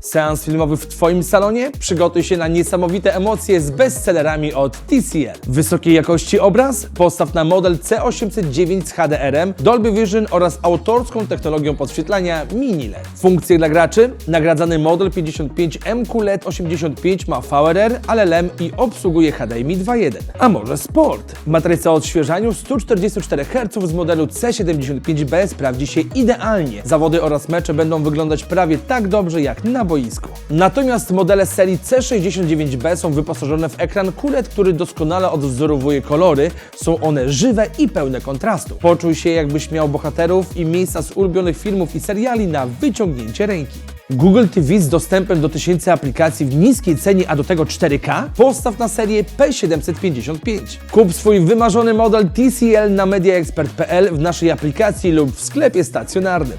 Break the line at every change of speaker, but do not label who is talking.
Seans filmowy w Twoim salonie? Przygotuj się na niesamowite emocje z bestsellerami od TCL. Wysokiej jakości obraz? Postaw na model C809 z HDR-em, Dolby Vision oraz autorską technologią podświetlania Mini LED. Funkcje dla graczy? Nagradzany model 55M QLED 85 ma VRR, ale LEM i obsługuje HDMI 2.1. A może sport? Matryca o odświeżaniu 144 Hz z modelu C75B sprawdzi się idealnie. Zawody oraz mecze będą wyglądać prawie tak dobrze jak na boisku. Natomiast modele serii C69B są wyposażone w ekran QLED, który doskonale odwzorowuje kolory. Są one żywe i pełne kontrastu. Poczuj się jakbyś miał bohaterów i miejsca z ulubionych filmów i seriali na wyciągnięcie ręki. Google TV z dostępem do tysięcy aplikacji w niskiej cenie, a do tego 4K? Postaw na serię P755. Kup swój wymarzony model TCL na mediaexpert.pl w naszej aplikacji lub w sklepie stacjonarnym.